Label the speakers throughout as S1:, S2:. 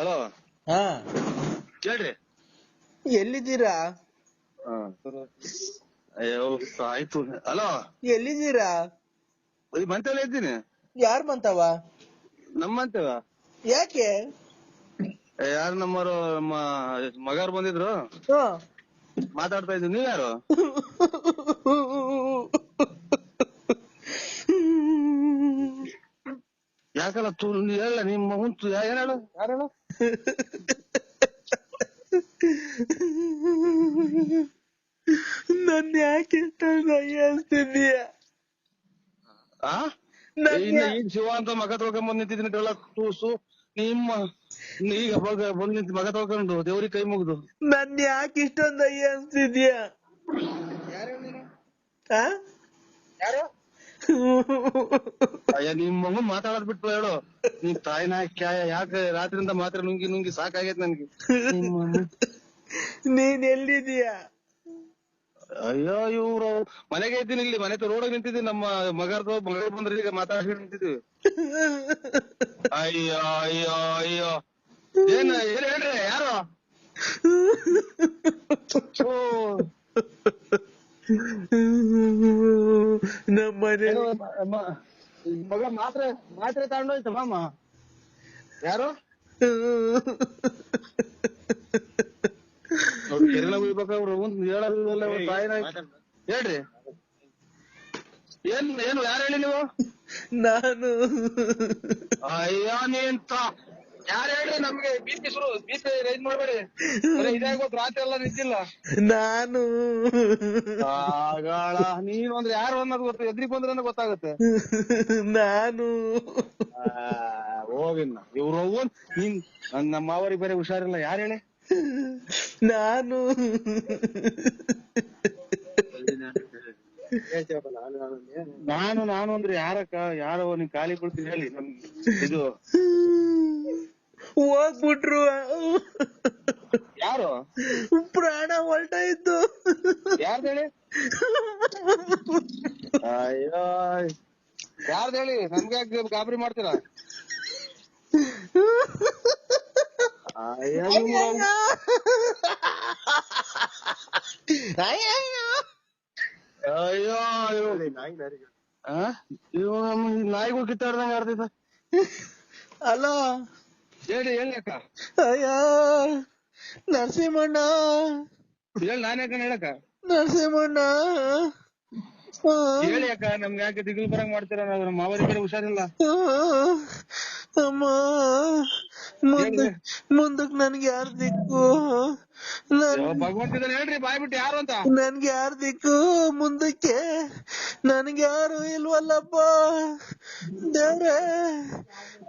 S1: Hello
S2: ಹಾ.
S1: ಕೇಳ್ರಿ.
S2: ಎಲ್ಲಿದ್ದೀರಾ?
S1: ಅಯ್ಯೋ ಆಯ್ತು. ಹಲೋ
S2: ಎಲ್ಲಿದ್ದೀರಾ?
S1: ಈ ಮಂತೇಲಿ ಇದ್ದೀನಿ.
S2: ಯಾರ್ ಬಂತವ
S1: ಮಂತವ
S2: ಯಾಕೆ?
S1: ಯಾರು ನಮ್ಮರು ನಮ್ಮ ಮಗಾರು ಬಂದಿದ್ರು?
S2: ಹಾ.
S1: ಮಾತಾಡ್ತಾ ಇದ್ದೀನಿ ನೀವ್ ಯಾರು? ಯಾಕಲ್ಲ ತು ಹೇಳ ನಿಮ್ಮ ಮುಂತು ಏನ್ ಹೇಳು? ಯಾರು ಹೇಳು?
S2: ನನ್ ಯಾಕೆ ಅಯ್ಯಸ್ತಿದ್ಯಾ
S1: ಆ?
S2: ನನ್
S1: ಇನ್ನು ಈಗ ಶಿವ ಅಂತ ಮಗ ತೊಳ್ಕೊಂಡ್ ಬಂದ್ ನಿಂತಿದ್ದೀನಿ ಹೇಳ ಕೂಸು. ನಿಮ್ಮ ಈಗ ಬಂದ್ ಬಂದ್ ನಿಂತ ಮಗ ತೊಳ್ಕೊಂಡು ದೇವ್ರಿಗೆ ಕೈ ಮುಗಿದು.
S2: ನನ್ ಯಾಕೆ ಇಷ್ಟೊಂದು ಅಯ್ಯ ಅನ್ಸ್ತಿದ್ಯಾ
S1: ಯಾರು? ಅಯ್ಯ ನಿಮ್ ಮಗನ್ ಮಾತಾಡೋದ್ ಬಿಟ್ಟು ಹೇಳು. ನಿಮ್ ತಾಯಿನ ಕ್ಯಾಯ ಯಾಕೆ ರಾತ್ರಿಯಿಂದ ಮಾತ್ರ ನುಂಗಿ ನುಂಗಿ ಸಾಕಾಗೈತ್ ನನ್ಗೆ?
S2: ನೀನ್ ಎಲ್ಲಿದೀಯಾ
S1: ಅಯ್ಯೋ ಇವ್ರು ಮನೆಗೆ ಇದ್ದೀನಿ ಇಲ್ಲಿ ಮನೆ ರೋಡ್ ನಿಂತಿದ್ದೀನಿ ನಮ್ಮ ಮಗರ್ದು ಮಗಳ ಬಂದ್ರೆ ಈಗ ಮಾತಾಡಿ ನಿಂತಿದ್ವಿ ಅಯ್ಯೋ ಅಯ್ಯೋ ಅಯ್ಯೋ. ಏನ್ ಏನ್ ಹೇಳ್ರಿ ಯಾರು? ಓ,
S2: ನಮ್ಮನೆ.
S1: ಏನೋ ಮ- ಮಗ ಮಾತ್ರೆ ಮಾತ್ರೆ ತಗೊಂಡೋಯ್ತು ಮಾಮ. ಯಾರು? ಹೇಳ್ರಿ. ಏನ್ ಏನು ಯಾರು ಹೇಳಿ ನೀವು?
S2: ನಾನು.
S1: ಅಯ್ಯೋ ನೀನ್ ಯಾರು ಹೇಳ್ರಿ ನಮ್ಗೆ? ಬೀಪಿ ಶುರು ಬೀಪಿ ರೈಸ್ ಮಾಡ್ಬೇಡಿ. ಬರೀ ಇದೇ ರಾತ್ರಿ ಎಲ್ಲ ನಿಂತಿಲ್ಲ.
S2: ನಾನು.
S1: ಆಗಾಳ ನೀನು ಅಂದ್ರೆ ಯಾರು ಅನ್ನೋದು ಗೊತ್ತು ಎದ್ರಿಗೆ ಬಂದ್ರೆ ಗೊತ್ತಾಗುತ್ತೆ.
S2: ನಾನು.
S1: ಹೋಗಿನ್ನ ಇವ್ರು ಹೋಗೋನ್ ನೀನ್ ನಮ್ಮ ಮಾವರಿಗೆ ಬೇರೆ ಹುಷಾರಿಲ್ಲ ಯಾರು ಹೇಳಿ?
S2: ನಾನು.
S1: ನಾನು ನಾನು ಅಂದ್ರೆ ಯಾರಕ್ಕ ಯಾರೋ ನಿನ್ ಖಾಲಿ ಕೊಡ್ತೀನಿ ಹೇಳಿ ನಮ್ ಇದು.
S2: ಹೋಗ್ಬಿಟ್ರು.
S1: ಯಾರು?
S2: ಪ್ರಾಣ ಹೊಲ್ಟಾಯ್ತು
S1: ಯಾರ್ದು ಹೇಳಿ? ಅಯ್ಯೋ. ಯಾರ್ದು ಹೇಳಿ? ನಮ್ಗೆ ಗಾಬರಿ ಮಾಡ್ತೀರಾ? ಅಯ್ಯೋ. ಅಯ್ಯೋ? ಇವ್ ನಮ್ ನಾಯಿಗಳು ಕಿತ್ತಾಡ್ದಂಗ ಆಡ್ತೈತ
S2: ಹಲೋ.
S1: ಹೇಳಿ ಹೇಳಿ
S2: ಅಯ್ಯ ನರಸಿಂಹಣ್ಣ.
S1: ಹೇಳಿ ನಾನೇ ಅಕ್ಕ ಹೇಳಕ್ಕ?
S2: ನರಸಿಂಹಣ್ಣ.
S1: ಹೇಳಿ ಅಕ್ಕ ನಮ್ಗೆ ಯಾಕೆ ದಿಗಿಲ್ ಬರಂಗ್ ಮಾಡ್ತೀರ ನಾವು ಮಾವರಿಗೆ ಬೇರೆ ಹುಷಾರಿಲ್ಲ.
S2: ಅಮ್ಮ ಮುಂದೆ ಮುಂದಕ್ ನನ್ಗೆ ಯಾರ್ ದಿಕ್ಕು?
S1: ಭಗವಂತಿದ್ದಾನೆ ಹೇಳ್ರಿ ಬಾಯ್ ಬಿಟ್ಟು ಯಾರು ಅಂತ.
S2: ನನ್ಗೆ ಯಾರ ದಿಕ್ಕು? ಮುಂದಕ್ಕೆ ನನ್ಗೆ ಯಾರು ಇಲ್ವಲ್ಲಪ್ಪ? ದೇವ್ರೆ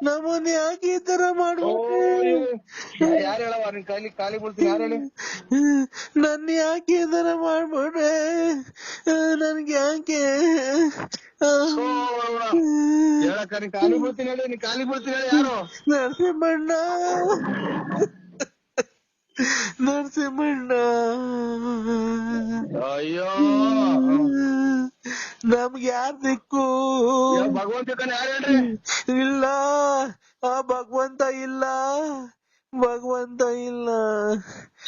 S2: ನಮ್ಮನ್ ಯಾಕೆ ಈ ತರ
S1: ಯಾರು ಹೇಳವ ನಿನ್ ಕೈಲಿ ಖಾಲಿ ಬಿಡ್ತೀನಿ ಯಾರು ಹೇಳಿ?
S2: ನನ್ ಯಾಕೆ ಈ ತರ ಮಾಡ್ಬಿಟ್ರೆ ನನ್ಗೆ ಯಾಕೆ?
S1: ಹೇಳಕ್ಕ ನೀನ್ ಖಾಲಿ ಬೀಳ್ತೀನಿ ಹೇಳಿ ನೀನ್ ಖಾಲಿ ಬೀಳ್ತೀನಿ ಹೇಳಿ ಯಾರು?
S2: ನರಸಿಂಹಣ್ಣ. ನರಸಿಂಹಣ್ಣ.
S1: ಅಯ್ಯೋ.
S2: ನಮ್ಗೆ ಯಾರ್ ದಿಕ್ಕು?
S1: ಭಗವಂತ ಯಾರು ಹೇಳ್ರಿ?
S2: ಇಲ್ಲ. ಆ ಭಗವಂತ ಇಲ್ಲ. ಭಗವಂತ ಇಲ್ಲ.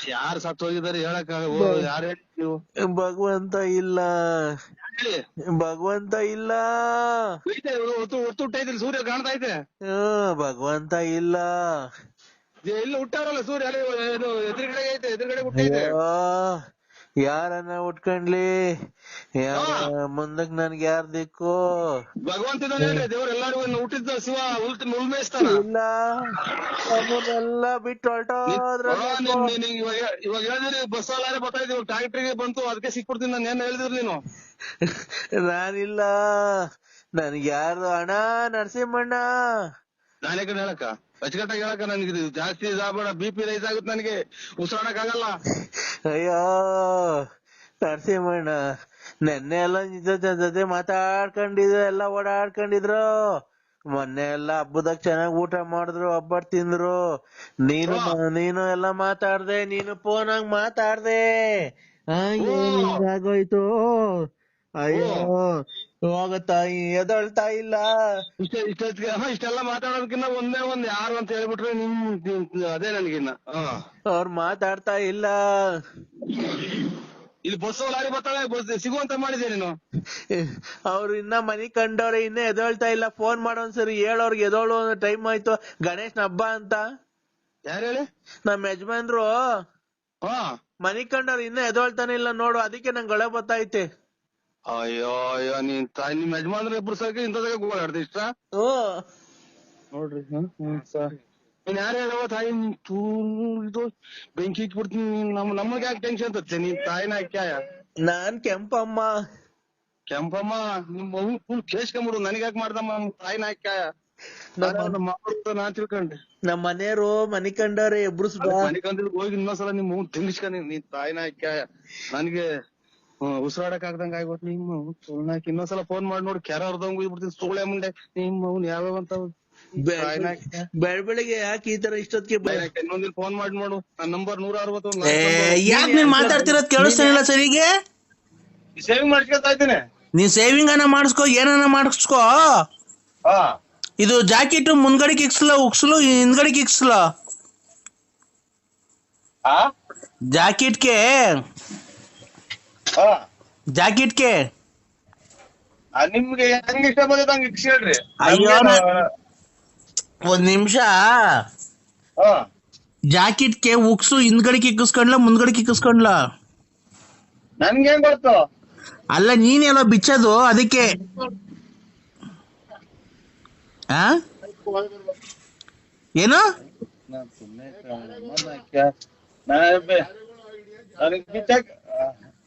S1: ಯಾರು ಸತ್ ಹೋಗಿದ್ದಾರೆ ಹೇಳಕ್ಕ ಯಾರು ಹೇಳಿ ನೀವು?
S2: ಭಗವಂತ ಇಲ್ಲ. ಭಗವಂತ ಇಲ್ಲ.
S1: ಹೊತ್ತು ಸೂರ್ಯ ಕಾಣ್ತಾ ಐತೆ.
S2: ಆ, ಭಗವಂತ ಇಲ್ಲ.
S1: ಎಲ್ಲಿ ಹುಟ್ಟಾರಲ್ಲ ಸೂರ್ಯ ಅಲ್ಲಿ ಎದುರುಗಡೆ ಐತೆ ಎದುರುಗಡೆ
S2: ಹುಟ್ಟಿದೆ ಯಾರನ್ನ ಉಟ್ಕೊಂಡ್ಲಿ? ಯಾರ ಮುಂದಕ್ ನನ್ಗೆ ಯಾರ್ ದಿಕ್ಕು?
S1: ಭಗವಂತ ಇದ್ದಾನೆ ಹೇಳ್ರಿ ದೇವ್ರ ಎಲ್ಲಾರಿಗೂ ಹುಟ್ಟಿದ್ದ ಶಿವ ಉಲ್ಟ್ ಉಲ್ಮೇಸ್ತಾನ
S2: ಇಲ್ಲ ಎಲ್ಲ ಬಿಟ್ಟು ಹೊರಟೋದ್ರ
S1: ಇವಾಗ ಇವಾಗ ಹೇಳಿದ್ರಿ ಬಸ್ ಅಲ್ಲಾರೆ ಬರ್ತಾ ಇದ್ದೀವಿ ಟ್ರಾಕ್ಟರ್ಗೆ ಬಂತು ಅದಕ್ಕೆ ಸಿಕ್ಬಿಡ್ತೀನಿ ನಾನು ಏನ್ ಹೇಳಿದ್ರಿ ನೀನು?
S2: ನಾನಿಲ್ಲ. ನನ್ಗೆ ಯಾರು ಅಣ್ಣ ನರಸಿಂಹಣ್ಣ?
S1: ನಾನೇ ಕಡೆ ಹೇಳಕ್ಕ. ಅಚ್ಚುಕಟ್ಟಾಗಿ ಹೇಳಕ ನನ್ಗೆ ಇದು ಜಾಸ್ತಿ ಇದಾಗಬೇಡ ಬಿ ಪಿ ರೈಸ್ ಆಗುತ್ತೆ ನನಗೆ. ಉಸಿರಾಡಕ್ ಆಗಲ್ಲ
S2: ಅಯ್ಯೋ ನರಸಿಂಹಣ್ಣ ನೆನ್ನೆ ಎಲ್ಲ ನಿಜ ಜೊತೆ ಮಾತಾಡ್ಕೊಂಡಿದ್ರು ಎಲ್ಲ ಓಡಾಡ್ಕೊಂಡಿದ್ರು. ಮೊನ್ನೆ ಎಲ್ಲ ಹಬ್ಬದಾಗ ಚೆನ್ನಾಗಿ ಊಟ ಮಾಡಿದ್ರು ಒಬ್ಬಟ್ ತಿಂದ್ರು. ನೀನು ನೀನು ಎಲ್ಲ ಮಾತಾಡ್ದೆ ನೀನು ಫೋನ್ ಆಗಿ ಮಾತಾಡ್ದೆ ಆಗೋಯ್ತು ಅಯ್ಯೋ ಹೋಗತ್ತಾಯಿ ಎದಳ್ತಾ ಇಲ್ಲ.
S1: ಇಷ್ಟ ಇಷ್ಟೊತ್ತಿಗೆ ಇಷ್ಟೆಲ್ಲ ಮಾತಾಡೋದಕ್ಕಿಂತ ಒಂದೇ ಒಂದ್ ಯಾರು ಅಂತ ಹೇಳ್ಬಿಟ್ರೆ ನಿಮ್ ಅದೇ ನನಗಿನ್ನ.
S2: ಅವ್ರ ಮಾತಾಡ್ತಾ ಇಲ್ಲ.
S1: ಇಲ್ಲಿ ಬಸ್ ಲಾರಿ ಬರ್ತಾಳೆ ಬಸ್ ಸಿಗುವಂತ ಮಾಡಿದೆ ನೀನು?
S2: ಅವ್ರು ಇನ್ನ ಮನಿ ಕಂಡವ್ರೆ ಇನ್ನ ಎದೊಳ್ತಾ ಇಲ್ಲ. ಫೋನ್ ಮಾಡೋನ್ಸರಿ ಹೇಳೋರ್ಗೆ ಎದೋಳು ಟೈಮ್ ಆಯ್ತು. ಗಣೇಶನ ಹಬ್ಬ ಅಂತ.
S1: ಯಾರು ಹೇಳಿ?
S2: ನಮ್ ಯಜಮಾನ್ರು. ಮನಿ ಕಂಡವ್ರು ಇನ್ನ ಎದೊಳ್ತಾನೆ ಇಲ್ಲ ನೋಡು ಅದಕ್ಕೆ ನಂಗೆ ಗಳೆ ಬತ್ತೈತೆ
S1: ಅಯ್ಯೋ ಅಯ್ಯೋ ನೀನ್ ತಾಯಿ ನಿಮ್ ಯಜಮಾನ್ರ ಇಬ್ರು ಸರ್ಕ ಇಂಥದಾಗ ಓಡಾಡ್ದೆ ಇಷ್ಟ?
S2: ಹ್ಮ್
S1: ನೋಡ್ರಿ ನೀನ್ ಯಾರು ಹೇಳವ ತಾಯಿ ಚೂರು ಇದು ಬೆಂಕಿ ಇಟ್ಬಿಡ್ತೀನಿ ನಮ್ ನಮಗೆ ಯಾಕೆ ಟೆನ್ಷನ್ ತತ್ತೆ ನೀನ್ ತಾಯಿನ ಹಾಕ್ಯಾಯ
S2: ನಾನ್ ಕೆಂಪಮ್ಮ.
S1: ಕೆಂಪಮ್ಮ ನಿಮ್ ಮಗು ಫುಲ್ ಕೇಸ್ಕೊಂಬಿಡು ನನಗ್ ಯಾಕೆ ಮಾಡ್ದಮ್ಮ ನಮ್ ತಾಯಿನ ಹಾಕ್ಯಾಯ
S2: ನಮ್ಮ-
S1: ಮಕ್ಕಳು ನಾನ್ ತಿಳ್ಕೊಂಡೆ.
S2: ನಮ್ ಮನೆಯವರು ಮನಿ ಕಂಡವ್ರೆ ಎಬ್ರುಸ್ ಬಾ
S1: ಮನೆ ಕಂದಿಲ್ ಹೋಗಿ ಇನ್ನೊಂದ್ಸಲ ನಿಮ್ ಮಗು ತಿಂಗಿಸ್ಕೊಂಡಿ ನೀನ್ ತಾಯಿನ ಹಾಕ್ಯಾಯ ನನ್ಗೆ ಉಸಿರಾಡಕ್ ಆಗ್ದಂಗ ಆಗ್ಬಿಟ್ಟು ನಿಮ್ಮ ಇನ್ನೊಂದ್ ಇನ್ನೊಂದ್ಸಲ ಫೋನ್ ಮಾಡಿ ನೋಡಿ ಕೆರ ಅರ್ಧಂಗ್ ಬಿಡ್ತೀನಿ ಸುಳ್ಳೆ ಮುಂಡೆ ನಿಮ್ಮ ಮಗುನ್ ಯಾವ್ಯಾವ ಅಂತ
S2: ಬೆಳಬೆಳಿಗ್ಗೆ ಯಾಕೆ ಈ ತರ ಇಷ್ಟೊತ್ತಿಗೆ
S1: ಇನ್ನೊಂದಿನ ಫೋನ್ ಮಾಡಿ ನೋಡು. ನನ್ನ ನಂಬರ್ ನೂರ ಅರವತ್ತೊಂದು
S3: ಮಾತಾಡ್ತಿರೋದು ನೀನ್ ಮಾತಾಡ್ತಿರೋದ್ ಕೇಳಿಸ್ತಾನಿಲ್ಲ ಸರಿಗೆ
S1: ಸೇವಿಂಗ್? ಮಾಡ್ಕೊತಾ ಇದ್ದೀನಿ.
S3: ನೀನ್ ಸೇವಿಂಗ್ ಅನ್ನ ಮಾಡಿಸ್ಕೋ ಏನನ್ನ ಮಾಡಿಸ್ಕೋ? ಇದು ಜಾಕೆಟ್ ಮುಂದ್ಗಡೆ ಇಕ್ಸ್ಲ ಉಕ್ಸ್ಲು ಹಿಂದ್ಗಡೆ
S1: ಕಿಕ್ಸಲ?
S3: ಜಾಕೆಟ್ಗೆ
S1: ಹಾ
S3: ಜಾಕೆಟ್ಗೆ
S1: ನಿಮ್ಗೆ ಹೆಂಗ್ ಇಷ್ಟ ಬಂದೈತೆ ಹಂಗ ಹೇಳ್ರಿ
S3: ಅಯ್ಯೋ, ಒಂದ್ ನಿಮಿಷ. ಜಾಕೆಟ್ಗೆ ಉಕ್ಸು ಹಿಂದ್ಗಡೆ ಕಿಕ್ಕಿಸ್ಕೊಂಡ್ಲ ಮುಂದ್ಗಡೆ ಕಿಕ್ಕಿಸ್ಕೊಂಡ್ಲ?
S1: ನನ್ಗೆ ಹೆಂಗ್ ಗೊತ್ತು?
S3: ಅಲ್ಲ ನೀನೆಲ್ಲ ಬಿಚ್ಚದು ಅದಕ್ಕೆ. ಆ? ಏನು?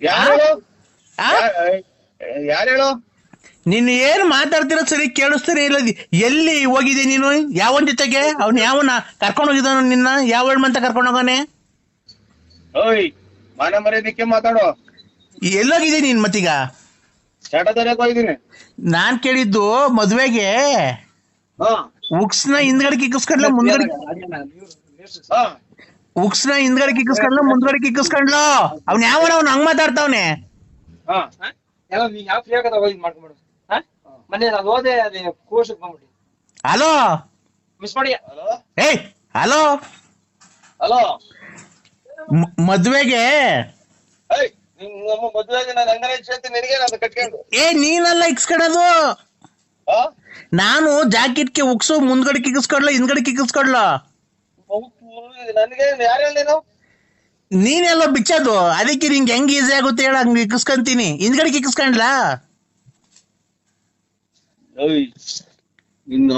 S1: ಯಾರು ಹೇಳು?
S3: ನೀನ್ ಏನ್ ಮಾತಾಡ್ತಿರೋ ಸರಿ ಕೇಳಿಸ್ತೀರಿ ಇಲ್ಲ ಎಲ್ಲಿ ಹೋಗಿದೆ ನೀನು? ಯಾವನ್ ಜೊತೆಗೆ? ಅವ್ನ್ ಯಾವನ ಕರ್ಕೊಂಡು ಹೋಗಿದ್ದಾನ ನಿನ್ನ? ಯಾವ ಅಂತ ಕರ್ಕೊಂಡು ಹೋಗಾನೆ?
S1: ಓಯ್ ಮಾನ ಮರ್ಯಾದಕ್ಕೆ ಮಾತಾಡೋ.
S3: ಎಲ್ಲೋಗಿದೆ ನೀನ್ ಮತ್ತೀಗ?
S1: ಹೋಗಿದ್ದೀನಿ.
S3: ನಾನ್ ಕೇಳಿದ್ದು ಮದ್ವೆಗೆ. ಉಕ್ಸ್ನ ಹಿಂದ್ಗಡೆ ಕಿಕ್ಕಿಸ್ಕೊಂಡ್ಲ ಮುಂದ್ಗಡೆ ಉಕ್ಸ್ನ ಹಿಂದ್ಗಡೆ ಕಿಕ್ಕಿಸ್ಕೊಂಡ್ಲ ಮುಂದ್ಗಡೆ ಕಿಕ್ಕಿಸ್ಕೊಂಡ್ಲ. ಅವ್ನ್ ಯಾವನ ಅವ್ನ ಹಂಗ್ ಮಾತಾಡ್ತಾವ್ನೆ?
S4: ಯಾವ
S3: ಹಲೋ?
S4: ಮಿಸ್ ಮಾಡಿ.
S1: ಹಲೋ?
S3: ಏಯ್ ಹಲೋ?
S1: ಹಲೋ?
S3: ಮದ್ವೆಗೆ? ಏ ನೀನಲ್ಲ
S1: ಇಕ್ಸ್ಕೊಡೋದು?
S3: ನಾನು ಜಾಕೆಟ್ಗೆ ಉಕ್ಸು ಮುಂದ್ಗಡೆ ಕಿಕ್ಕಿಸ್ಕೊಡ್ಲ ಹಿಂದ್ಗಡೆ ಕಿಕ್ಕಿಸ್ಕೊಡ್ಲ.
S1: ನನಗೆ ಯಾರು ಹೇಳಿ ನೀನು
S3: ನೀನೆಲ್ಲ ಬಿಚ್ಚೋದು. ಅದಕ್ಕೆ ನಿಂಗೆ ಹೆಂಗ್ ಈಸಿ ಆಗುತ್ತೆ ಹೇಳ ಹಂಗ್ ಇಕ್ಕಿಸ್ಕೊಂತೀನಿ ಹಿಂದ್ಗಡೆ
S1: ನಿನ್ನ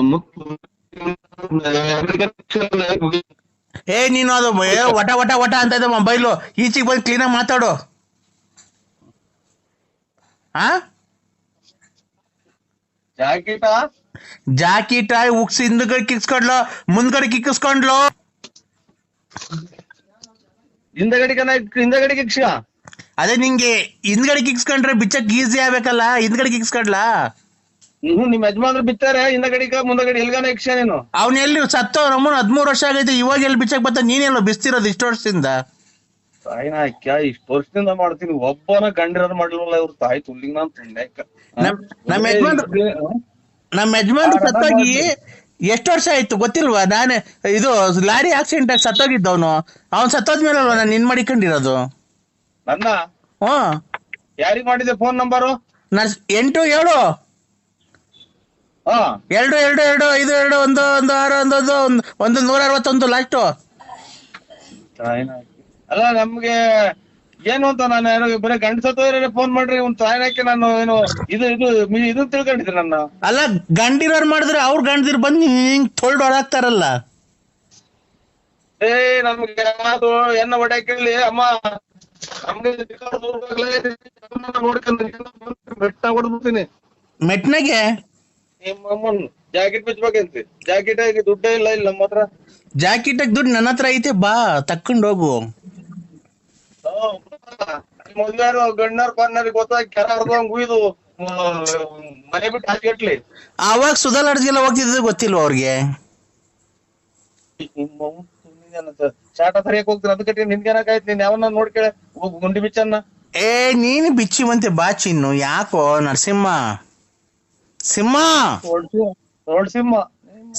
S3: ಏ ನೀನು ಅದು ಏ, ವಟ ವಟ ವಟ ಅಂತ ಇದೆ ಮೊಬೈಲು. ಈಚೆಗೆ ಬಂದು ಕ್ಲೀನಾಗಿ ಮಾತಾಡು. ಆ?
S1: ಜಾಕೆಟಾ
S3: ಜಾಕೆಟ್ ಉಕ್ಸ್ ಹಿಂದ್ಗಡೆ ಕಿಕ್ಸ್ಕೊಂಡ್ಲು ಮುಂದ್ಗಡೆ ಕಿಕ್ಕಿಸ್ಕೊಂಡ್ಲು
S1: ಹಿಂದಗಡಿಗೆ ಹಿಂದಗಡೆ ಕಿಕ್ಸ
S3: ಅದೇ ನಿಂಗೆ ಹಿಂದ್ಗಡೆ ಕಿಕ್ಸ್ಕೊಂಡ್ರೆ ಬಿಚ್ಚಕ್ ಈಸಿ ಆಗ್ಬೇಕಲ್ಲ ಹಿಂದ್ಗಡೆ ಕಿಕ್ಸ್ಕೊಂಡ್ಲಾ
S1: ಹ್ಮ್ ನಿಮ್ ಯಜಮಾನ್ರು ಬಿತ್ತಾರೆ ಹಿಂದಗಡೆ ಮುಂದಗಡೆ ಎಲ್ಗಾನ ಯಕ್ಷ ನೀನು.
S3: ಅವ್ನ ಎಲ್ಲಿ ಸತ್ತೋ ನಮ್ಮ ಹದ್ಮೂರು ವರ್ಷ ಆಗೈತೆ ಇವಾಗ ಎಲ್ಲಿ ಬಿಚ್ಚಕ್ ಬತ್ತ ನೀನೆಲ್ಲ ಬಿಸ್ತಿರೋದು ಇಷ್ಟು ವರ್ಷದಿಂದ?
S1: ತಾಯಿನ ಇಷ್ಟು ವರ್ಷದಿಂದ ಮಾಡ್ತೀನಿ ಒಬ್ಬನ ಗಂಡಿರೋದ್ ಮಾಡ್ಲಿಲ್ಲ ಇವ್ರ ತಾಯಿ ತುಲ್ಲಿಗ್ ನಾನ್
S3: ನಮ್ಮ ಯಜಮಾನ್ರು ನಮ್ಮ ಯಜಮಾನ್ರು ಸತ್ತೋಗಿ ಎಷ್ಟು ವರ್ಷ ಆಯ್ತು ಗೊತ್ತಿಲ್ವಾ? ನಾನೇ ಇದು ಲಾರಿ ಆಕ್ಸಿಡೆಂಟ್ ಆಗಿ ಸತ್ತೋಗಿದ್ದವನು. ಅವ್ನ್ ಸತ್ತೋದ್ಮೇಲೆ ಅಲ್ವಾ ನಾನು ನಿನ್ ಮಾಡಿಕೊಂಡಿರೋದು
S1: ನನ್ನ?
S3: ಹ್ಮ್
S1: ಯಾರಿಗ್ ಮಾಡಿದೆ ಫೋನ್ ನಂಬರು
S3: ನಾನ್ ಎಂಟು ಏಳು.
S1: ಹಾ.
S3: ಎರಡು ಎರಡು ಎರಡು ಐದು ಎರಡು ಒಂದು ಒಂದು ಆರು ಒಂದು ಒಂದು ಒಂದು ಒಂದು ನೂರ ಅರವತ್ತೊಂದು ಲಾಸ್ಟು
S1: ಅಲ್ಲ ನಮ್ಗೆ ಏನು ಅಂತ ನಾನು ಏನೋ ಬರೀ ಗಂಡ ಸತ್ತೋದ್ರೆ ಫೋನ್ ಮಾಡ್ರಿ ಒಂದ್ ತಾಯಿನ ಹಾಕಿ ನಾನು ಏನು ಇದು ಇದು ಮಿ- ಇದು ತಿಳ್ಕೊಂಡಿದ್ರಿ ನನ್ನ.
S3: ಅಲ್ಲ ಗಂಡಿರೋರ್ ಮಾಡಿದ್ರೆ ಅವ್ರ ಗಂಡದಿರ್ ಬಂದು ಹಿಂಗ್ ತೊಳ್ದು ಹೊಡಾಕ್ತಾರಲ್ಲ
S1: ಏ ನಮ್ಗೆ ಅದು ಎನ್ನ ಹೊಡ್ಯಾಕಿರ್ಲಿ ಅಮ್ಮ ನಮ್ಗೆ ನೋಡ್ಕೊಂಡು ಬೆಟ್ಟ ಹೊಡೆದ್ಬಿಡ್ತೀನಿ.
S3: ಮೆಟ್ನಾಗೆ?
S1: ನಿಮ್ಮ ಅಮ್ಮನ್ ಜಾಕೆಟ್ ಬಿಚ್ಬೇಕಂತಿ. ಜಾಕೆಟ್ ಆಗಿ ದುಡ್ಡೇ ಇಲ್ಲ ಇಲ್ಲ ನಮ್ಮ ಹತ್ರ.
S3: ಜಾಕೆಟ್ ದುಡ್ಡು ನನ್ನ ಹತ್ರ ಐತೆ ಬಾ ತಕ್ಕೊಂಡ್ ಹೋಗು.
S1: ಮೊದ್ಲಾರು ಗಣ್ಣಾರ್ ಪಾರ್ನರ್ ಗೊತ್ತಾಗಿ ಕೆರ ಹರ್ದಂಗ್ ಉಯ್ದು ಮನೆ ಬಿಟ್ಟು ಹಾಕಿಟ್ಲಿ
S3: ಅವಾಗ ಸುಧಾಲಾಡ್ಗೆಲ್ಲ ಹೋಗ್ತಿದ್ದು ಗೊತ್ತಿಲ್ವಾ ಅವ್ರಿಗೆ?
S1: ಚಾಟ ಸರಿಯಾಗಿ ಹೋಗ್ತೀನಿ ಅದಕ್ಕೆ ನಿನ್ಗೇನಾಗಾಯ್ತು ನೀನ್ ಯಾವನ್ನ ನೋಡ್ಕೇಳ ಗುಂಡಿ ಬಿಚ್ಚನ್ನ.
S3: ಏ ನೀನು ಬಿಚ್ಚಿ ಬಂತೆ ಬಾ ಚಿನ್ನು. ಯಾಕೋ ನರಸಿಂಹ? ಸಿಂಹ?
S1: ತೋಳ್ ಸಿಂಹ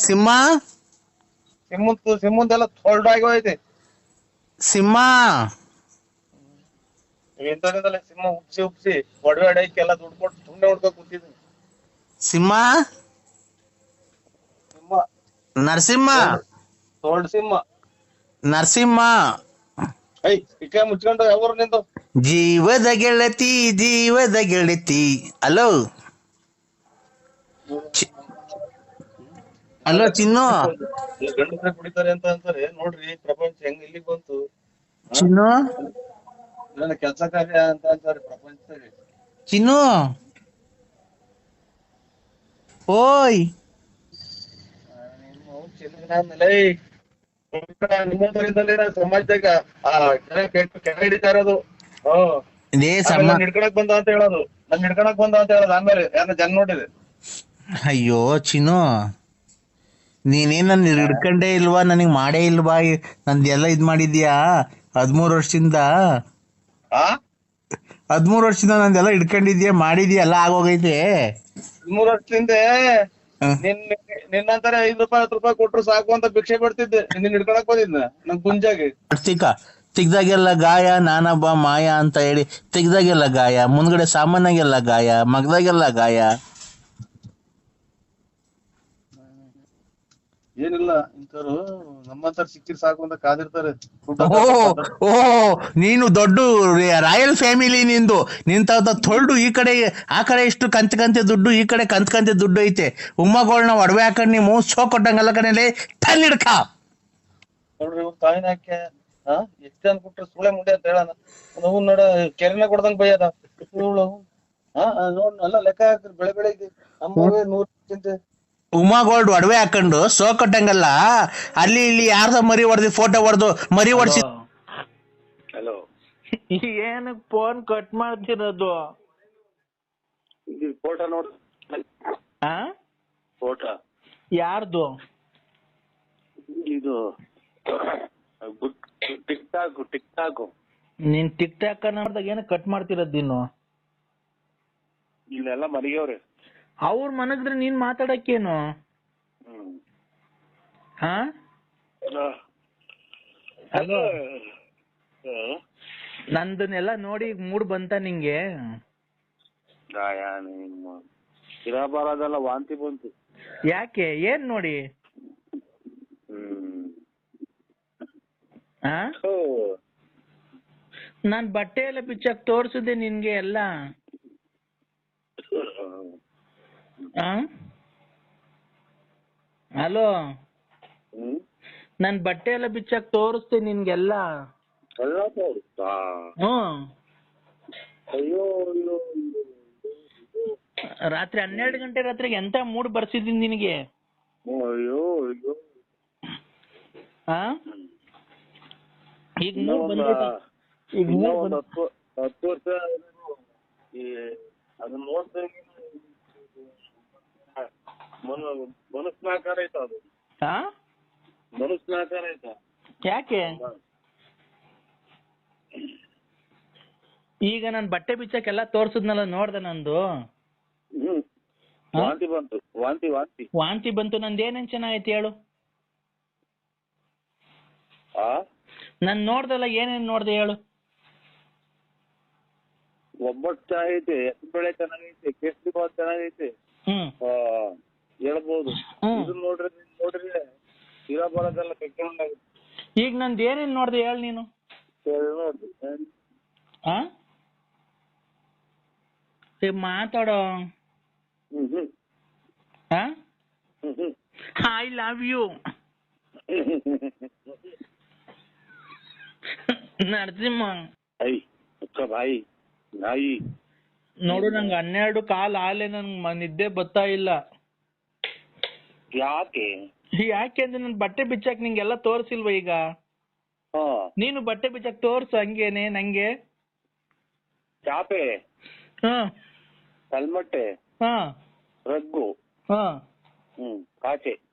S3: ಸಿಂಹ?
S1: ಸಿಂಹಂದು ಸಿಂಹಂದೆಲ್ಲ ಆಗಿ ಹೋಯ್ತೆ.
S3: ಸಿಂಹ?
S1: ಇಂಥದ್ರಿಂದಲೇ ಸಿಂಹ ಉಪ್ಸಿ ಉಪ್ಸಿ ಒಡವೆ ಅಡಕ್ಕೆಲ್ಲ ದುಡ್ಡು ಕೊಟ್ಟು ಸುಮ್ಮನೆ ಹುಡ್ಕೋ ಕೂತಿದ್ದೀನಿ
S3: ಸಿಂಹ?
S1: ಸಿಂಹ.
S3: ನರಸಿಂಹ?
S1: ತೋಳ್ ಸಿಂಹ.
S3: ನರಸಿಂಹ?
S1: ಐ ಇಕ್ಕ ಮುಚ್ಕೊಂಡು ಯಾವ ನಿಂದು?
S3: ಜೀವದ ಗೆಳತಿ ಜೀವದ ಗೆಳತಿ. ಅಲೋ? ಚಿ- ಅಲೋ ಚಿನ್ನು?
S1: ಗಂಡಸ್ರೆ ಕುಡಿತಾರೆ ಅಂತ ಅಂತಾರೆ. ನೋಡ್ರಿ ಪ್ರಪಂಚ ಹೆಂಗ್ ಇಲ್ಲಿಗೆ ಬಂತು?
S3: ಚಿನ್ನು?
S1: ನನ್ನ ಕೆಲಸ ಕಾರ್ಯ ಅಂತ ಅಂತಾರೆ ಪ್ರಪಂಚದಲ್ಲಿ
S3: ಚಿನ್ನು ಓಯ್
S1: ಸಮಾಜದಾಗ ಹಿಡಿತಾ ಇರೋದು ನನ್ ಹಿಡ್ಕೊಳಕ್ ಬಂದ ಅಂತ ಹೇಳೋದು ನನ್ ಹಿಡ್ಕೊಳಕ್ ಬಂದ ಅಂತ ಹೇಳೋದು ಆಮೇಲೆ ಯಾರ ಜನ ನೋಡಿದೆ
S3: ಅಯ್ಯೋ ಚಿನ್ನು ನೀನೇನ್ ನನ್ ಹಿಡ್ಕಂಡೇ ಇಲ್ವಾ ನನಗ್ ಮಾಡೇ ಇಲ್ವಾ ನಂದೆಲ್ಲ ಇದ್ ಮಾಡಿದ್ಯಾ ಹದ್ಮೂರ್ ವರ್ಷದಿಂದ ಹದ್ಮೂರ್ ವರ್ಷದಿಂದ ನಂದೆಲ್ಲ ಇಟ್ಕೊಂಡಿದ್ಯಾ ಮಾಡಿದ್ಯಾ ಎಲ್ಲ ಆಗೋಗೈತೆ?
S1: ಮೂರ್ ವರ್ಷದಿಂದ
S3: ನಿನ್ನಂತರ
S1: ಐದು ನಿನ್ನಂತಾರೆ ಐದ್ ರೂಪಾಯಿ ಹತ್ತು ರೂಪಾಯಿ ಕೊಟ್ರು ಸಾಕು ಅಂತ ಭಿಕ್ಷೆ ಬಿಡ್ತಿದ್ದೆ ನಿನ್ನ ಹಿಡ್ಕೊಳಕ್ ಬಂದಿದ್ನ ನನ್ ಗುಂಜಾಗಿ
S3: ತಿಕ್ಕ ತೆಗ್ದಾಗೆಲ್ಲ ಗಾಯ ನಾನೊಬ್ಬ ಮಾಯ ಅಂತ ಹೇಳಿ ತೆಗ್ದಾಗೆಲ್ಲ ಗಾಯ ಮುಂದ್ಗಡೆ ಸಾಮಾನ್ಯಾಗೆಲ್ಲ ಗಾಯ ಮಗದಾಗೆಲ್ಲ ಗಾಯ.
S1: ಏನಿಲ್ಲ ಇಂಥವ್ರು ನಮ್ಮಂತ ಸಿಕ್ಕಿರ್ ಸಾಕು ಅಂತ ಕಾದಿರ್ತಾರೆ.
S3: ಓ ನೀನು ದೊಡ್ಡ ರಾಯಲ್ ಫ್ಯಾಮಿಲಿ ನಿಂದು. ನಿಂತ ತೊಳ್ಡು ಈ ಕಡೆ ಆ ಕಡೆ ಇಷ್ಟು ಕಂತ ಕಂತೆ ದುಡ್ಡು ಈ ಕಡೆ ಕಂತ ಕಂತೆ ದುಡ್ಡು ಐತೆ. ಉಮ್ಮಗಳನ್ನ ಒಡವೆ ಹಾಕಂಡ್ ನೀವು ಸೋ ಕೊಟ್ಟಂಗಲ್ಲ ಕಡೆಯಲ್ಲಿ ತಲ್ಲಿ ಹಿಡ್ಕ
S1: ನೋಡ್ರಿ ಇವ್ರ ತಾಯಿನ ಹಾಕೆ ಎಷ್ಟ್ ಜನ ಕೊಟ್ರೆ ಸುಳೆ ಮುಂಡೆ ಅಂತ ಹೇಳಣ. ನಾವು ನೋಡ ಕೆರೆನ ಕೊಡ್ದಂಗ್ ಬೈಯದ. ನೋಡ್ ಎಲ್ಲ ಲೆಕ್ಕ ಹಾಕ್ರಿ ಬೆಳೆ ಬೆಳಿಗ್ಗೆ ನಮ್ಮ ನೂರ್ ಚಿಂತೆ.
S3: ಉಮಾ ಗೋಲ್ಡ್ ಒಡವೆ ಹಾಕೊಂಡು ಸೋ ಕಟ್ಟಂಗಲ್ಲ. ಅಲ್ಲಿ ಇಲ್ಲಿ ಯಾರ್ದ ಮರಿ ಹೊಡೆದಿ ಫೋಟೋ ಹೊಡೆದು ಮರಿ ಹೊಡ್ಸಿ
S1: ಹಲೋ
S5: ಏನಕ್ ಫೋನ್ ಕಟ್ ಮಾಡ್ತಿರೋದು?
S1: ಇದು ಫೋಟೋ ನೋಡ್.
S5: ಆ?
S1: ಫೋಟೋ
S5: ಯಾರ್ದು?
S1: ಇದು ಟಿಕ್ ಟಾಕ್ ಟಿಕ್ ಟಾಕ್
S5: ನೀನ್ ಟಿಕ್ ಟಾಕ್ ನೋಡಿದಾಗ ಏನ ಕಟ್ ಮಾಡ್ತಿರೋದು ನೀನು?
S1: ಇಲ್ಲೆಲ್ಲ ಮರಿಗವ್ರೆ
S5: ಅವ್ರ ಮನಗ್ರೆ ನೀನ್ ಮಾತಾಡಕ್ಕೇನು? ಹಾ? ಹಲೋ. ನಂದನ್ನೆಲ್ಲ ನೋಡಿ ಮೂಡ್ ಬಂತ ನಿಂಗೆ?
S1: ವಾಂತಿ ಬಂತು.
S5: ಯಾಕೆ? ಏನ್ ನೋಡಿ? ನಾನ್ ಬಟ್ಟೆ ಎಲ್ಲ ಬಿಚ್ಚಕ್ ತೋರ್ಸಿದೆ ನಿನ್ಗೆ ಎಲ್ಲ. ಆ? ಹಲೋ? ನನ್ ಬಟ್ಟೆ ಎಲ್ಲ ಬಿಚ್ಚಾಕ್ ತೋರಿಸ್ತೀನಿ ನಿನ್ಗೆಲ್ಲ.
S1: ಎಲ್ಲ ತೋರಿಸ್ತಾ?
S5: ಹ್ಮ್
S1: ಅಯ್ಯೋ ಅಯ್ಯೋ
S5: ರಾತ್ರಿ ಹನ್ನೆರಡು ಗಂಟೆ ರಾತ್ರಿಗೆ ಎಂತ ಮೂಡ್ ಬರ್ಸಿದೀನಿ ನಿನಗೆ?
S1: ಅಯ್ಯೋ ಅಯ್ಯೋ.
S5: ಆ? ಈಗ ಮೂಡ್ ಬಂದ್ಬಿಟ್ಟು. ಈಗ ಮೂಡ್
S1: ಹತ್ತು ವರ್ಷ ಅದನ್ನ ನೋಡ್ದಂಗೆ ಮನು ಮನುಷ್ಯನಾಕಾರ ಐತ ಅದು?
S5: ಹಾ?
S1: ಮನುಷ್ಯನಾಕಾರ ಐತ
S5: ಯಾಕೆ? ಈಗ ನಾನ್ ಬಟ್ಟೆ ಬಿಚ್ಚಕ್ಕೆಲ್ಲ ತೋರ್ಸದ್ನಲ್ಲ ನೋಡ್ದೆ ನಂದು.
S1: ವಾಂತಿ ಬಂತು. ವಾಂತಿ ವಾಂತಿ.
S5: ವಾಂತಿ ಬಂತು ನಂದು ಏನೇನ್ ಚೆನ್ನಾಗೈತೆ ಹೇಳು. ನಾನ್ ನೋಡ್ದಲ್ಲ ಏನೇನ್ ನೋಡ್ದೆ ಹೇಳು.
S1: ಒಬ್ಬಟ್ಟು ಚೆನ್ನಾಗೈತೆ ಹೆಸರು ಬೆಳೆ ಚೆನ್ನಾಗೈತಿ ಕೇಸರಿ ಬಾತ್ ಚೆನ್ನಾಗೈತೆ.
S5: ಹ್ಮ್.
S1: ಹೇಳ್ಬೋದು. ಇದು ನೋಡ್ರಿ ನೋಡ್ರಿ ಇರ ಬರೋದೆಲ್ಲ
S5: ಈಗ ನಂದು ಏನೇನ್ ನೋಡ್ದೆ ಹೇಳ ನೀನು. ಆ? ಏ, ಮಾತಾಡೋ. I love you Narasimha.
S1: I ಅಕ್ಕ ಬಾಯಿ ನಾಯಿ.
S5: ನೋಡು ನಂಗೆ ಹನ್ನೆರಡು ಕಾಲ್ ಆಲೆ ನನ್ಗೆ ನಿದ್ದೆ ಬತ್ತಾ ಇಲ್ಲ.
S1: ಯಾಕೆ?
S5: ಯಾಕೆ ಅಂದ್ರೆ ನನ್ ಬಟ್ಟೆ ಬಿಚ್ಚಾಕ್ ನಿಂಗೆಲ್ಲ ತೋರ್ಸಿಲ್ವ ಈಗ?
S1: ಹಾ.
S5: ನೀನು ಬಟ್ಟೆ ಬಿಚ್ಚಾಕ್ ತೋರ್ಸು ಹಂಗೇನೆ ನಂಗೆ.
S1: ಚಾಪೆ?
S5: ಹ.
S1: ಕಲ್ಮಟ್ಟೆ?
S5: ಹ.
S1: ರಗ್ಗು?
S5: ಹಾ.
S1: ಹ್ಮ್ ಕಾಚೆ.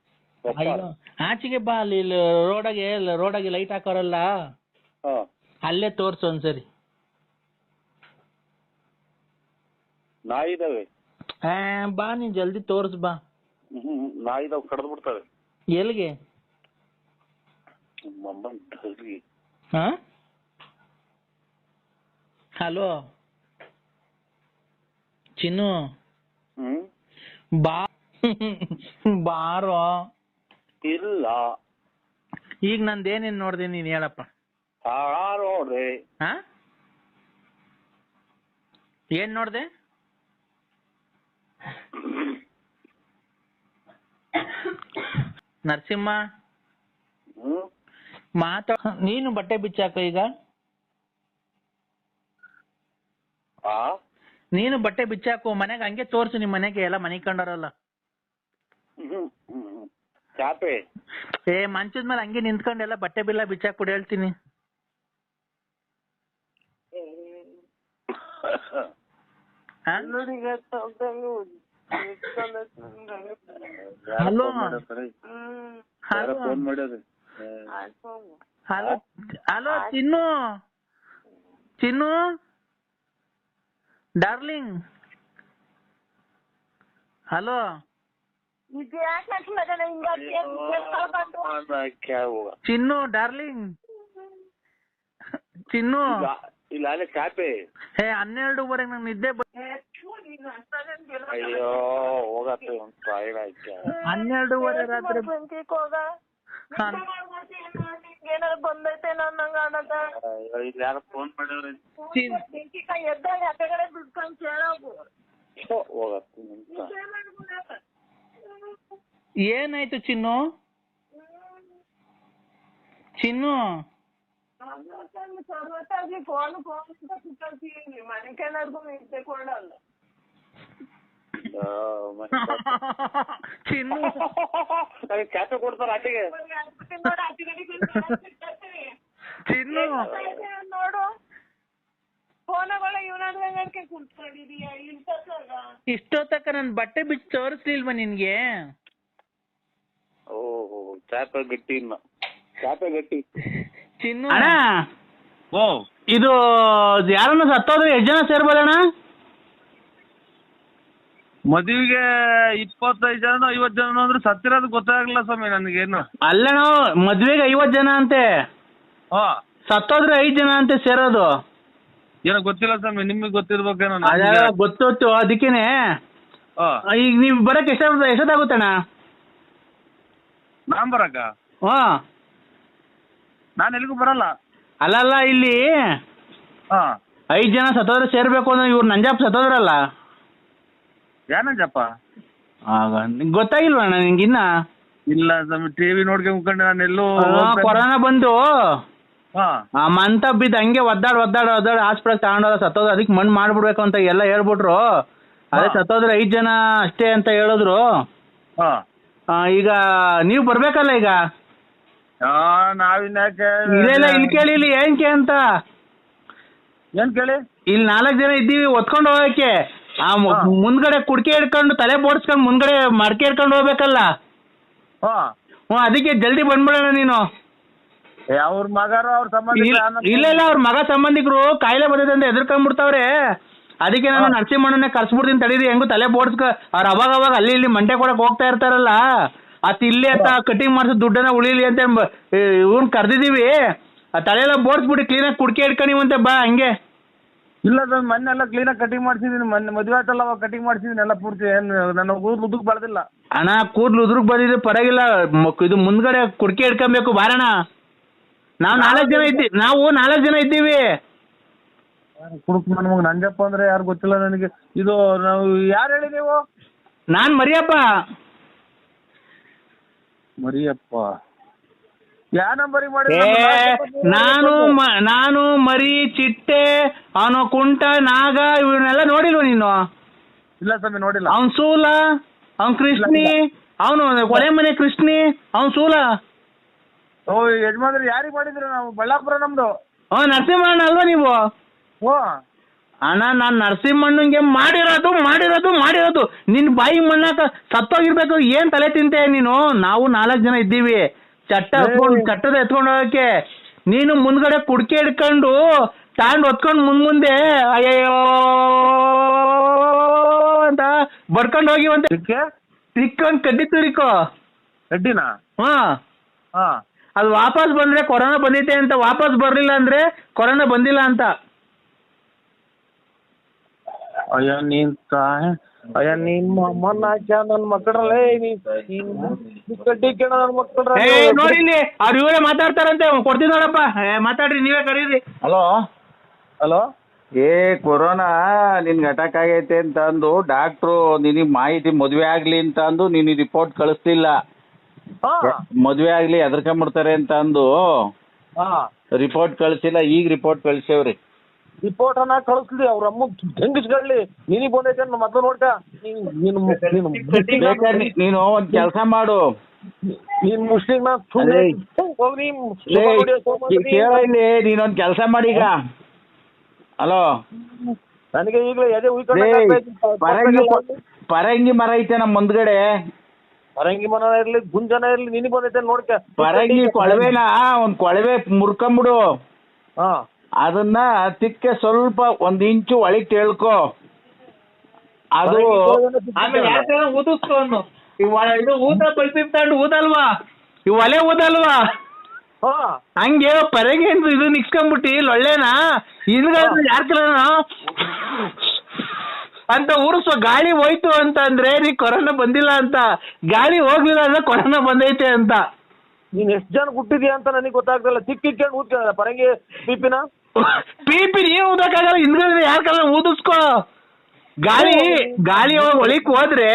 S5: ಆಚೆಗೆ ಬಾ ಅಲ್ಲಿ ರೋಡಾಗೆ ರೋಡಾಗೆ ಲೈಟ್ ಹಾಕೋರಲ್ಲ?
S1: ಹಾ.
S5: ಅಲ್ಲೇ ತೋರ್ಸು ಒಂದ್ಸರಿ. ನಾಯಿದಾವೆ. ಬಾ ನೀನ್ ಜಲ್ದಿ ತೋರ್ಸ್ ಬಾ.
S6: ಹ್ಮ್ ನಾಯಿದಾವ್ ಕಡ್ದು ಬಿಡ್ತಾವೆ.
S5: ಎಲ್ಲಿಗೆ? ಹಾ? ಹಲೋ? ಚಿನ್ನು?
S6: ಹ್ಮ್?
S5: ಬಾ ಬಾರೋ?
S6: ಇಲ್ಲ.
S5: ಈಗ ನಂದೇನೇನ್ ನೋಡ್ದೆ ನೀನ್ ಹೇಳಪ್ಪ.
S6: ಹಾಳ ನೋಡ್ರಿ
S5: ಹಾ? ಏನ್ ನೋಡ್ದೆ? ನರಸಿಂಹ? ಮಾತ ನೀನು ಬಟ್ಟೆ ಬಿಚ್ಚಾಕ ಈಗ? ನೀನು ಬಟ್ಟೆ ಬಿಚ್ಚಾಕು ಮನೆಗೆ ಹಂಗೆ ತೋರ್ಸು ನಿಮ್ ಮನೆಗೆ ಎಲ್ಲ ಮನೆ ಕಂಡರಲ್ಲ ಏ ಮಂಚದ ಮೇಲೆ ಹಂಗೆ ನಿಂತ್ಕೊಂಡೆಲ್ಲ ಬಟ್ಟೆ ಬಿಲ್ಲ ಬಿಚ್ಚಾಕ್ ಕೊಡಿ ಹೇಳ್ತೀನಿ. ಹಾ? ಹಲೋ ಹಲೋ
S6: ಫೋನ್ ಮಾಡ್ಯಾರ
S5: ಹಲೋ ಹಲೋ ಚಿನ್ನು. ಚಿನ್ನು. ಡಾರ್ಲಿಂಗ್ ಹಲೋ ಚಿನ್ನು ಡಾರ್ಲಿಂಗ್ ಚಿನ್ನು.
S6: ಇಲ್ಲ ಅಲ್ಲೇ ಚಾಪೆ
S5: ಹೇ ಹನ್ನೆರಡುವರೆಗೆ ನಂಗೆ ನಿದ್ದೆ ಬ-
S6: ಅಯ್ಯೋ ಹೋಗತ್ತೆ ಒಂದ್ ಸಾವಿರ ಆಯ್ತು.
S5: ಹನ್ನೆರಡುವರೆ ರಾತ್ರಿ ಹಾ.
S7: ಏನಾರ ಬಂದೈತೆ ನಂಗ ಅನ್ನದ?
S6: ಇಲ್ಲಿ ಯಾರೋ ಫೋನ್ ಮಾಡ್ಯಾರ
S5: ಚಿನ್-
S7: ಎದ್ದಾಗ ಆ ಕಡೆ ಬಿಡ್ಕೊಂಡ್ ಕೇಳೋಗು
S6: ಹೋಗತ್ತೆ ನಿಮಿಷ
S5: ಏನಾಯ್ತು ಚಿನ್ನು? ಚಿನ್ನು?
S7: ಫೋನ್ ಫೋನ್ ಅಂತ ಕುತ್ಕೊಳ್ತೀನಿ ಮನೆಕೇನಾರ್ಗು ನಿದ್ದೆ ಕೊಡಲ್ಲ
S5: ಚಿನ್ನು.
S6: ಕೊಡ್ತಾರ ಆಚೆಗೆ
S7: ನೋಡು.
S5: ಚಿನ್ನು
S7: ಫೋನಗಳ ಇವನಾದ್ರಂಗಕ್ಕೆ ಕುತ್ಕೊಂಡಿದೀಯ ಇಂತಕ್ಕಾಗ
S5: ಇಷ್ಟೊತ್ತಕ್ಕ ನನ್ ಬಟ್ಟೆ ಬಿಚ್ಚಿ ತೋರಿಸ್ಲಿಲ್ವಾ ನಿನ್ಗೆ?
S6: ಓಹೋ ಚಾಪೆ ಗಟ್ಟಿ ಇನ್ನ. ಚಾಪೆ ಗಟ್ಟಿ.
S5: ಚಿನ್ನು
S8: ಅಣ್ಣ
S6: ಓ
S8: ಇದು ಯಾರನ್ನ ಸತ್ತೋದ್ರೆ ಎಷ್ಟು ಜನ ಸೇರ್ಬೋದಣ್ಣ?
S9: ಮದುವೆಗೆ ಇಪ್ಪತ್ತೈದು ಜನ ಐವತ್ ಜನ ಅಂದ್ರೆ ಸತ್ತಿರೋದು ಗೊತ್ತಾಗಲ್ಲ ಸ್ವಾಮಿ ನನಗೇನು
S8: ಅಲ್ಲಣ್ಣ ಮದ್ವೆಗೆ ಐವತ್ ಜನ ಅಂತೆ.
S9: ಹಾ.
S8: ಸತ್ತೋದ್ರೆ ಐದ್ ಜನ ಅಂತೆ ಸೇರೋದು.
S9: ಏನೋ ಗೊತ್ತಿಲ್ಲ ಸ್ವಾಮಿ ನಿಮಗೆ ಗೊತ್ತಿರ್ಬೇಕೇನೋ
S8: ಅದ ಗೊತ್ತೊತ್ತು ಅದಕ್ಕೇನೆ.
S9: ಹಾ.
S8: ಈಗ ನೀವು ಬರಕ್ಕೆ ಎಷ್ಟ ಎಷ್ಟೊತ್ತಾಗುತ್ತಣ್ಣ?
S9: ನಾನ್ ಬರಕ?
S8: ಹಾ.
S9: ನಾನು ಎಲ್ಲಿಗೂ ಬರಲ್ಲ.
S8: ಅಲ್ಲಲ್ಲ ಇಲ್ಲಿ
S9: ಹಾ.
S8: ಐದು ಜನ ಸತ್ತೋದ್ರೆ ಸೇರ್ಬೇಕು ಅಂದ್ರೆ ಇವ್ರು ನಂಜಪ್ಪ ಸತ್ತೋದ್ರಲ್ಲ?
S9: ಯಾನಂಜಪ್ಪ
S8: ಆಗ ನಿಂಗ್ ನಿಂಗಿನ್ನ
S9: ಇಲ್ಲ ಸ್ವಾಮಿ ಟಿವಿ ನೋಡ್ಕೊಂಡು ಮುಖಂಡ ನಾನು ಎಲ್ಲೂ
S8: ಕೊರೋನಾ ಬಂದು
S9: ಹಾ.
S8: ಆ ಮಂತ ಬಿದ್ದ ಹಂಗೆ ಒದ್ದಾಡ್ ಒದ್ದಾಡ್ ಒದ್ದಾಡ್ ಹಾಸ್ಪಿಟಲ್ ತಗೊಂಡೋದ ಸತ್ತೋದ ಅದಕ್ಕೆ ಮಣ್ಣು ಮಾಡ್ಬಿಡ್ಬೇಕು ಅಂತ ಎಲ್ಲ ಹೇಳ್ಬಿಟ್ರು. ಅದೇ. ಸತ್ತೋದ್ರೆ ಐದ್ ಜನ ಅಷ್ಟೇ ಅಂತ ಹೇಳಿದ್ರು.
S9: ಹಾ.
S8: ಆ, ಈಗ ನೀವು ಬರ್ಬೇಕಲ್ಲ ಈಗ?
S9: ನಾವಿನ್ಯಾಕೆ
S8: ಇಲ್ಲ ಇಲ್ಲ ಇಲ್ಲಿ ಕೇಳಿ ಇಲ್ಲಿ ಏನಕ್ಕೆ ಅಂತ?
S9: ಏನ್ ಕೇಳಿ?
S8: ಇಲ್ಲಿ ನಾಲ್ಕು ಜನ ಇದ್ದೀವಿ ಒತ್ಕೊಂಡು ಹೋಗಕ್ಕೆ. ಆ ಮು-
S9: ಹಾ.
S8: ಮುಂದ್ಗಡೆ ಕುಡ್ಕೆ ಹಿಡ್ಕೊಂಡು ತಲೆ ಬೋಡ್ಸ್ಕೊಂಡು ಮುಂದ್ಗಡೆ ಮಡಕೆ ಹಿಡ್ಕೊಂಡು ಹೋಗ್ಬೇಕಲ್ಲ?
S9: ಹಾ.
S8: ಹ್ಞೂ ಅದಕ್ಕೆ ಜಲ್ದಿ ಬಂದ್ಬಿಡೋಣ ನೀನು.
S9: ಏ, ಅವ್ರ ಮಗಾರು ಅವ್ರ ಸಂಬಂಧ
S8: ಇಲ್ಲ ಇಲ್ಲ ಇಲ್ಲ ಅವ್ರ ಮಗ ಸಂಬಂಧಿಕರು ಕಾಯಿಲೆ ಬಂದಿದೆ ಅಂತ ಎದುರ್ಕೊಂಡ್ಬಿಡ್ತಾವ್ರೆ ಅದಕ್ಕೆ ನಾನು ನರಸಿಂಹಣ್ಣನೇ ಕರ್ಸ್ಬಿಡ್ತೀನಿ ತಡೀರಿ. ಹೆಂಗು ತಲೆ ಬೋಡ್ಸ್ಕ ಅವ್ರ ಅವಾಗ ಅವಾಗ ಅಲ್ಲಿ ಇಲ್ಲಿ ಮಂಟೆ ಕೊಡಕ್ ಹೋಗ್ತಾ ಇರ್ತಾರಲ್ಲ. ಅತ್ ಇಲ್ಲಿ ಅಂತ ಕಟಿಂಗ್ ಮಾಡಿಸೋ ದುಡ್ಡನ್ನ ಉಳಿಲಿ ಅಂತ ಇವನ್ ಕರ್ದಿದೀವಿ. ಆ ತಲೆ ಎಲ್ಲ ಕ್ಲೀನ್ ಕ್ಲೀನಾಗಿ ಕುಡ್ಕೆ ಹಿಡ್ಕೊಂಡಿವಂತೆ ಬಾ ಹಂಗೆ.
S9: ಇಲ್ಲ ಸರ್ ಮೊನ್ನೆ ಎಲ್ಲ ಕ್ಲೀನಾಗಿ ಕಟಿಂಗ್ ಮಾಡ್ಸಿದೀನಿ ಮೊನ್ನೆ ಮದುವೆ ಆಯ್ತಲ್ಲ ಅವಾಗ ಕಟಿಂಗ್ ಮಾಡ್ಸಿದೀನಿ ಎಲ್ಲ ಪೂರ್ತಿ ಏನು ನನ್ನ ಕೂದಲು ಉದ್ದಕ್ಕೆ ಬೆಳೆದಿಲ್ಲ.
S8: ಅಣ್ಣ ಕೂದ್ಲು ಉದ್ರಗ್ ಬಂದಿದ್ರೆ ಪರವಾಗಿಲ್ಲ ಮ- ಇದು ಮುಂದ್ಗಡೆ ಕುಡ್ಕೆ ಹಿಡ್ಕೊಬೇಕು ಬಾರಣ ನಾವು ನಾಲ್ಕು ಜನ ಇದ್ದೀವಿ ನಾವು ನಾಲ್ಕು ಜನ ಇದ್ದೀವಿ.
S9: ಕುಡುಕ್ ನಮಗ್ ನಂಜಪ್ಪ ಅಂದ್ರೆ ಯಾರು ಗೊತ್ತಿಲ್ಲ ನನಗೆ. ಇದು ನಾವು ಯಾರು ಹೇಳಿ ನೀವು?
S8: ನಾನ್ ಮರಿಯಪ್ಪ.
S9: ಮರಿಯಪ್ಪ. ಯಾವ ನಂಬರಿಗೆ ಮಾಡಿ
S8: ನಾನು ಮ- ನಾನು ಮರಿ ಚಿಟ್ಟೆ ಅವನು ಕುಂಟ ನಾಗ ಇವನ್ನೆಲ್ಲ ನೋಡಿಲ್ವ ನೀನು?
S9: ಇಲ್ಲ ಸ್ವಾಮಿ ನೋಡಿಲ್ಲ.
S8: ಅವನ್ ಸೂಲ ಅವನ್ ಕೃಷ್ಣಿ ಅವನು ಕೊಳೆ ಮನೆ ಕೃಷ್ಣಿ ಅವನ್ ಸೂಲ.
S9: ಓ ಯಜಮಾನ್ರು ಯಾರಿಗೆ ಮಾಡಿದ್ರು ನಾವು? ಬಳ್ಳಾಪುರ ನಮ್ದು.
S8: ಅವ ನರಸಿಂಹಣ್ಣ ಅಲ್ವಾ ನೀವು?
S9: ಓ
S8: ಅಣ್ಣ ನಾನ್ ನರಸಿಂಹಣ್ಣಂಗೆ ಮಾಡಿರೋದು ಮಾಡಿರೋದು ಮಾಡಿರೋದು. ನಿನ್ ಬಾಯಿ ಮಣ್ಣಾಕ ಸತ್ತೋಗಿರ್ಬೇಕು ಏನ್ ತಲೆ ತಿಂತೆ ನೀನು? ನಾವು ನಾಲ್ಕು ಜನ ಇದ್ದೀವಿ. ಚಟ್ಟ ಹತ್ಕೊಂಡು ಚಟ್ಟದ ಎತ್ಕೊಂಡು ಹೋಗಕ್ಕೆ. ನೀನು ಮುಂದ್ಗಡೆ ಕುಡ್ಕೆ ಹಿಡ್ಕೊಂಡು ತಾಂಡ್ ಹೊತ್ಕೊಂಡು ಮುಂದ್ ಮುಂದೆ ಅಯ್ಯಯ್ಯೋ ಅಂತ ಬಡ್ಕೊಂಡು ಹೋಗಿವಂತೆ ಸಿಕ್ಕೊಂಡ್ ಕಡ್ಡಿ ತುರಿಕೋ.
S9: ಕಡ್ಡಿನಾ?
S8: ಹಾ.
S9: ಹಾ.
S8: ಅದು ವಾಪಸ್ ಬಂದ್ರೆ ಕೊರೋನಾ ಬಂದಿತ್ತೆ ಅಂತ ವಾಪಸ್ ಬರ್ಲಿಲ್ಲ ಅಂದ್ರೆ ಕೊರೋನಾ ಬಂದಿಲ್ಲ ಅಂತ.
S9: ಅಯ್ಯ ನೀನ್ ತಾಯಿ ಅಯ್ಯ ನಿಮ್ಮ ಅಮ್ಮನ ಹಾಕ್ಯ ನನ್ ಮಕ್ಕಳಲ್ಲೇ ಕಡ್ಡಿ ಕೇಳ ನನ್ ಮಕ್ಕಳ
S8: ಏ ನೋಡಿ ಇಲ್ಲಿ ಅವ್ರು ಇವರೇ ಮಾತಾಡ್ತಾರಂತೆ. ಕೊಡ್ತೀನಿ ನೋಡಪ್ಪ. ಏ, ಮಾತಾಡ್ರಿ ನೀವೇ ಕರೀರಿ.
S10: ಹಲೋ?
S9: ಹಲೋ?
S10: ಏ ಕೊರೋನಾ ನಿನ್ಗೆ ಅಟ್ಯಾಕ್ ಆಗೈತೆ ಅಂತ ಅಂದು ಡಾಕ್ಟ್ರು ನಿನಗೆ ಮಾಹಿತಿ ಮದುವೆ ಆಗ್ಲಿ ಅಂತ ಅಂದು ನೀನು ರಿಪೋರ್ಟ್ ಕಳಿಸ್ತಿಲ್ಲ.
S9: ಹಾ.
S10: ಮದುವೆ ಆಗ್ಲಿ ಹೆದರ್ಕೊಂಬಿಡ್ತಾರೆ ಅಂತ ಅಂದು
S9: ಹಾ.
S10: ರಿಪೋರ್ಟ್ ಕಳಿಸಿಲ್ಲ ಈಗ ರಿಪೋರ್ಟ್ ಕಳ್ಸೇವ್ರಿ
S9: ರಿಪೋರ್ಟ್ ಅನ್ನ ಕಳಿಸ್ಲಿ ಅವ್ರ ಅಮ್ಮ ಹೆಂಗಿಸ್ಕೊಳ್ಳಿ ನಿನಗ್ ಬಂದೈತೆ ಅಂತ ಮೊದ್ಲು ನೋಡ್ಕ. ನೀನು ನೀನು
S10: ಬೇಕಾದ್ರೆ ನೀನು ಒಂದ್ ಕೆಲಸ ಮಾಡು.
S9: ನೀನ್ ಮುಸ್ಲಿಂ
S10: ಅದೇ.
S9: ಹೋಗಿ
S10: ಒಂದ್ ಕೇಳ ಇಲ್ಲಿ ನೀನೊಂದ್ ಕೆಲಸ ಮಾಡೀಗ ಹಲೋ.
S9: ನನಗೆ ಈಗಲೇ ಎದೆ
S10: ಲೇ, ಪರಂಗಿ ಪರಂಗಿ ಮರ ಐತೆ ನಮ್ಮ ಮುಂದ್ಗಡೆ.
S9: ಪರಂಗಿ ಮರ ಇರ್ಲಿ ಗುಂಜನ ಇರ್ಲಿ ನಿನಗ್ ಬಂದೈತೆ ನೋಡ್ಕ.
S10: ಪರಂಗಿ ಕೊಳವೆನಾ? ಒಂದ್ ಕೊಳವೆ ಮುರ್ಕೊಂಬಿಡು.
S9: ಹಾ.
S10: ಅದನ್ನ ತಿಕ್ಕೆ ಸ್ವಲ್ಪ ಒಂದ್ ಇಂಚು ಒಳಗ್ ತೇಳ್ಕೊ. ಅದು
S8: ಆಮೇಲೆ ಯಾಕಂದ್ರೆ ಊದಿಸ್ಕೊ ಅನ್ನು ಈ ಒಳ- ಇದು ಊದ ಬಲ್ಪಿ ತಗೊಂಡು ಊದಲ್ವಾ? ಈ ಒಲೆ ಊದಲ್ವಾ? ಹಂಗೆ ಪರಗೆ ಇದು ನಿಕ್ಸ್ಕೊಂಡ್ಬಿಟ್ಟಿ ಲೊಳ್ಳೆನಾ? ಹಿಂದ್ಗಡೆ ಯಾರ ಅಂತ ಉರ್ಸೋ ಗಾಳಿ ಹೋಯ್ತು ಅಂತ ಅಂದ್ರೆ ನೀ ಕೊರೋನಾ ಬಂದಿಲ್ಲ ಅಂತ. ಗಾಳಿ ಹೋಗ್ಲಿಲ್ಲ ಅಂದ್ರೆ ಕೊರೋನಾ ಬಂದೈತೆ ಅಂತ.
S9: ನೀನ್ ಎಷ್ಟ್ ಜನ ಹುಟ್ಟಿದ್ಯಾ ಅಂತ ನನಗೆ ಗೊತ್ತಾಗ್ತಲ್ಲ ಚಿಕ್ಕ ಇಟ್ಕೊಂಡು ಊದ್ಕ ಪರಂಗಿ ಬಿಪಿನ
S8: ಪಿಪಿ ನೀನ್ ಊದಕ್ಕಾಗಲ್ಲ ಹಿಂದ್ಗಡೆ ಯಾರ ಕಲ ಊದಿಸ್ಕೋ ಗಾಳಿ ಗಾಳಿ ಒಳಗ್ ಒಳಿಕ್ ಹೋದ್ರೆ